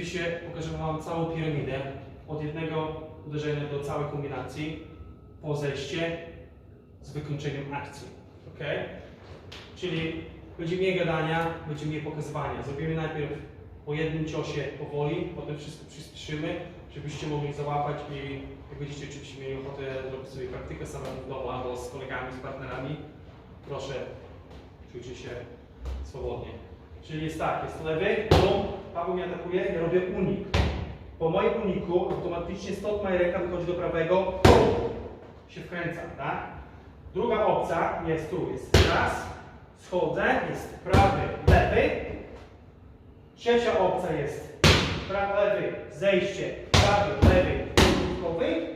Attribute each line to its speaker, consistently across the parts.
Speaker 1: oczywiście pokażę Wam całą piramidę, od jednego uderzenia do całej kombinacji, po zejście z wykończeniem akcji. ok? Czyli będzie mniej gadania, będzie mniej pokazywania. Zrobimy najpierw po jednym ciosie powoli, potem wszystko przyspieszymy, żebyście mogli załapać i jak będziecie oczywiście mieli ochotę zrobić sobie praktykę samemu w domu albo z kolegami, z partnerami, proszę, czujcie się swobodnie. Czyli jest tak, jest lewy, bum, Paweł mnie atakuje, ja robię unik. Po moim uniku automatycznie stąd moja ręka wychodzi do prawego, się wkręca, tak? Druga opcja jest tu, jest raz, schodzę, jest prawy, lewy. Trzecia opcja jest prawy, lewy, zejście, prawy, lewy, podbródkowy.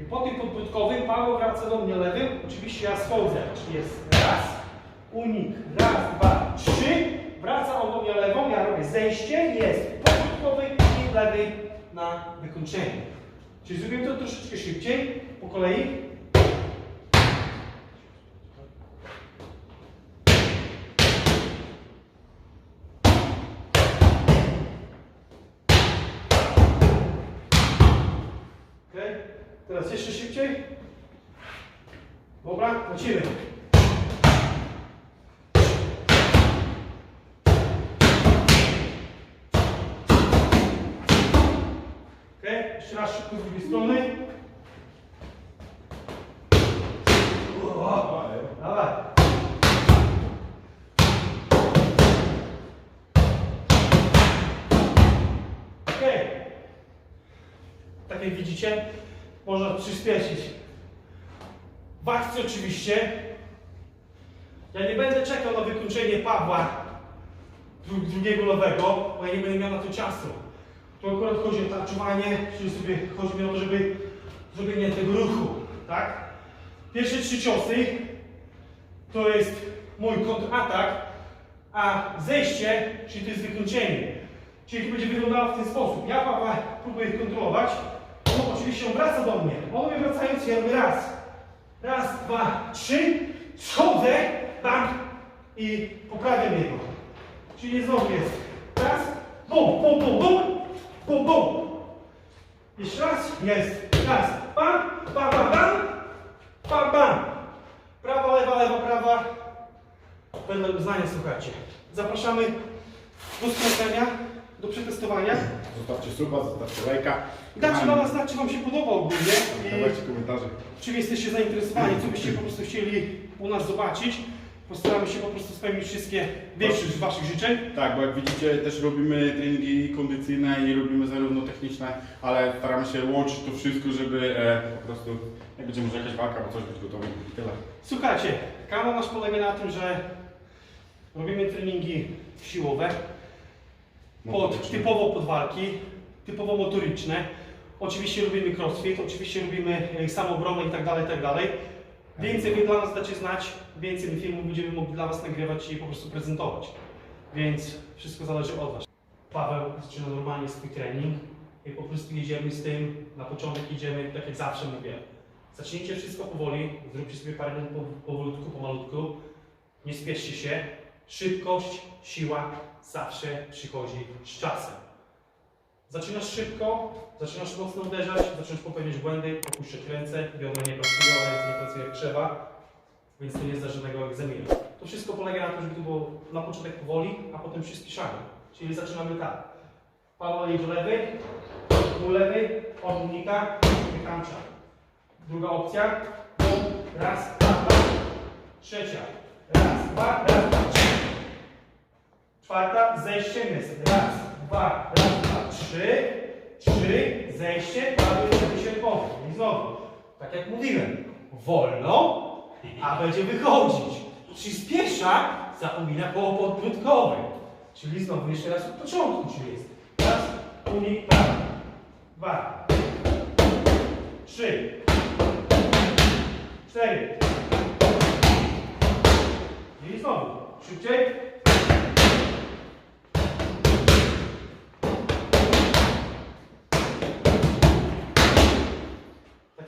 Speaker 1: I po tym podbródkowym Paweł wraca do mnie lewym, oczywiście ja schodzę, czyli jest raz, unik, raz, dwa, trzy, wraca on do mnie lewą, ja robię zejście, jest podbródkowy i lewy na wykończenie. Czyli zrobimy to troszeczkę szybciej, po kolei. Ok? Teraz jeszcze szybciej. Dobra, lecimy. Ok? Jeszcze raz szybko z drugiej strony. Dawaj. Ok. Tak jak widzicie, można przyspieszyć. W akcji oczywiście. Ja nie będę czekał na wykończenie Pawła dru- drugiego lewego, bo ja nie będę miał na to czasu. Tu akurat chodzi o tarczowanie, czyli sobie chodzi mi o to, żeby zrobienie tego ruchu, tak? Pierwsze trzy ciosy to jest mój kontratak, a zejście, czyli to jest wykończenie. Czyli to będzie wyglądało w ten sposób. Ja Pawła próbuję kontrolować, on oczywiście on wraca do mnie. On mnie wracając, ja raz. Raz, dwa, trzy, schodzę, bam i poprawiam jego. Czyli znowu jest raz, bum, bum, bum, bum, bum, bum. Jeszcze raz, jest raz, bam, bam, bam, bam, bam, bam. Prawa, lewa, lewa, prawa. Będą uznania, słuchajcie. Zapraszamy do sprawdzenia, do przetestowania.
Speaker 2: Zostawcie suba, zostawcie lajka.
Speaker 1: Dajcie na nas znać, czy Wam się podoba ogólnie. I
Speaker 2: Dawajcie komentarze.
Speaker 1: czym jesteście zainteresowani, co byście po prostu chcieli u nas zobaczyć. Postaramy się po prostu spełnić wszystkie, większość Waszych życzeń.
Speaker 2: Tak, bo jak widzicie też robimy treningi kondycyjne i robimy zarówno techniczne, ale staramy się łączyć to wszystko, żeby e, po prostu jak będzie może jakaś walka, bo coś być gotowym i tyle.
Speaker 1: Słuchajcie, kanał nasz polega na tym, że robimy treningi siłowe, pod,
Speaker 2: Motoryczne.
Speaker 1: typowo pod walki, typowo motoryczne. Oczywiście lubimy crossfit, oczywiście lubimy e, samoobronę i tak dalej, i tak dalej. Więcej Wy dla nas dacie znać, więcej my filmów będziemy mogli dla Was nagrywać i po prostu prezentować. Więc wszystko zależy od Was. Paweł zaczyna normalnie swój trening i po prostu jedziemy z tym. Na początek idziemy, tak jak zawsze mówię. Zacznijcie wszystko powoli, zróbcie sobie parę minut po- powolutku, pomalutku. Nie spieszcie się. Szybkość, siła zawsze przychodzi z czasem. Zaczynasz szybko, zaczynasz mocno uderzać, zaczynasz popełniać błędy, opuszczać ręce, biodra nie pracują, ręce nie pracują jak trzeba, więc to nie jest żadnego egzaminu. To wszystko polega na tym, żeby to było na początek powoli, a potem przyspieszamy. Czyli zaczynamy tak. Paweł idzie lewy, tu lewy, od unika, wykańcza. Druga opcja, raz, dwa, dwa. Trzecia, raz, dwa, raz, dwa, trzy. Czwarta, zejście. Raz, dwa, raz, dwa, trzy, trzy, zejście, prawy, żeby się powrót. I znowu, tak jak mówiłem, wolno, a będzie wychodzić. Przyspiesza, zapomina koło podbródkowe. Czyli znowu jeszcze raz od początku, czyli jest raz, unik, prawy, dwa, trzy, cztery. I znowu, szybciej.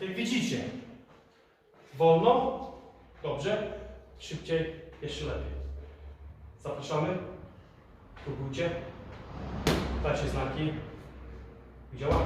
Speaker 1: Jak widzicie, wolno, dobrze, szybciej, jeszcze lepiej. Zapraszamy, próbujcie. dacie znaki i działamy.